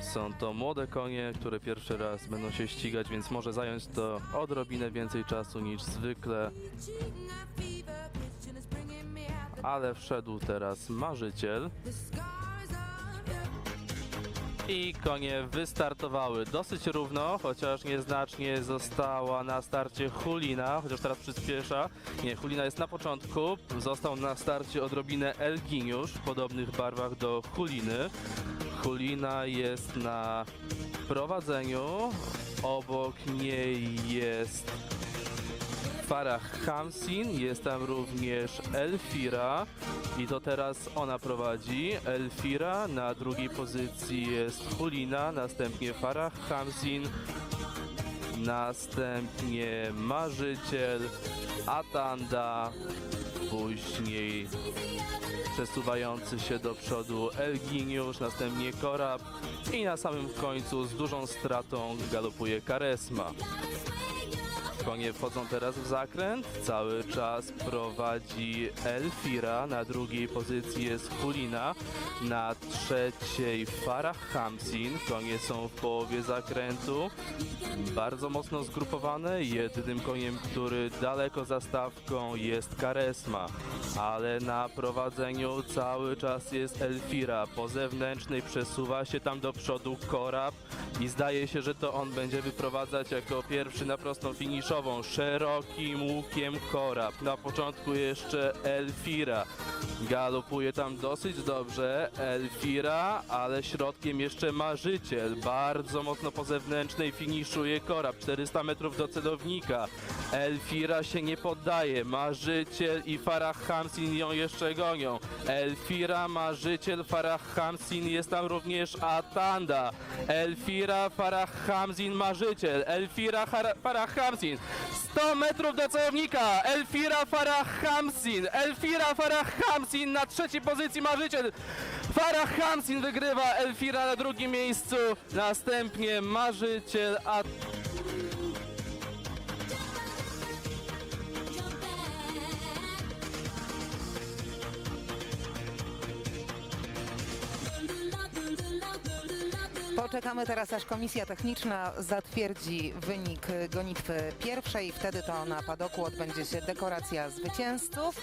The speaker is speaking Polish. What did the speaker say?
Są to młode konie, które pierwszy raz będą się ścigać, więc może zająć to odrobinę więcej czasu niż zwykle. Ale wszedł teraz marzyciel. I konie wystartowały dosyć równo, chociaż nieznacznie została na starcie Hulina, chociaż teraz przyspiesza. Nie, Hulina jest na początku, został na starcie odrobinę Elginiusz w podobnych barwach do Huliny. Hulina jest na prowadzeniu, obok niej jest Farah Hamsin, jest tam również Elfira i to teraz ona prowadzi. Elfira, na drugiej pozycji jest Hulina, następnie Farah Hamsin, następnie Marzyciel, Atanda, później przesuwający się do przodu Elginiusz, następnie Korab i na samym końcu z dużą stratą galopuje Karesma. Konie wchodzą teraz w zakręt. Cały czas prowadzi Elfira. Na drugiej pozycji jest Hulina. Na trzeciej Farah Hamsin. Konie są w połowie zakrętu. Bardzo mocno zgrupowane. Jedynym koniem, który daleko za stawką jest Karesma. Ale na prowadzeniu cały czas jest Elfira. Po zewnętrznej przesuwa się tam do przodu Korab i zdaje się, że to on będzie wyprowadzać jako pierwszy na prostą szerokim łukiem Korab. Na początku jeszcze Elfira. Galopuje tam dosyć dobrze Elfira, ale środkiem jeszcze Marzyciel. Bardzo mocno po zewnętrznej finiszuje Korab. 400 metrów do celownika. Elfira się nie poddaje. Marzyciel i Farah Hamsin ją jeszcze gonią. Elfira, Marzyciel, Farah Hamsin, jest tam również Atanda. Elfira, Farah Hamsin, Marzyciel. Elfira, Farah Hamsin. 100 metrów do celownika. Elfira, Farah Hamsin. Elfira, Farah Hamsin na trzeciej pozycji Marzyciel. Farah Hamsin wygrywa. Elfira na drugim miejscu. Następnie Marzyciel, a Poczekamy teraz, aż komisja techniczna zatwierdzi wynik gonitwy pierwszej. Wtedy to na padoku odbędzie się dekoracja zwycięzców.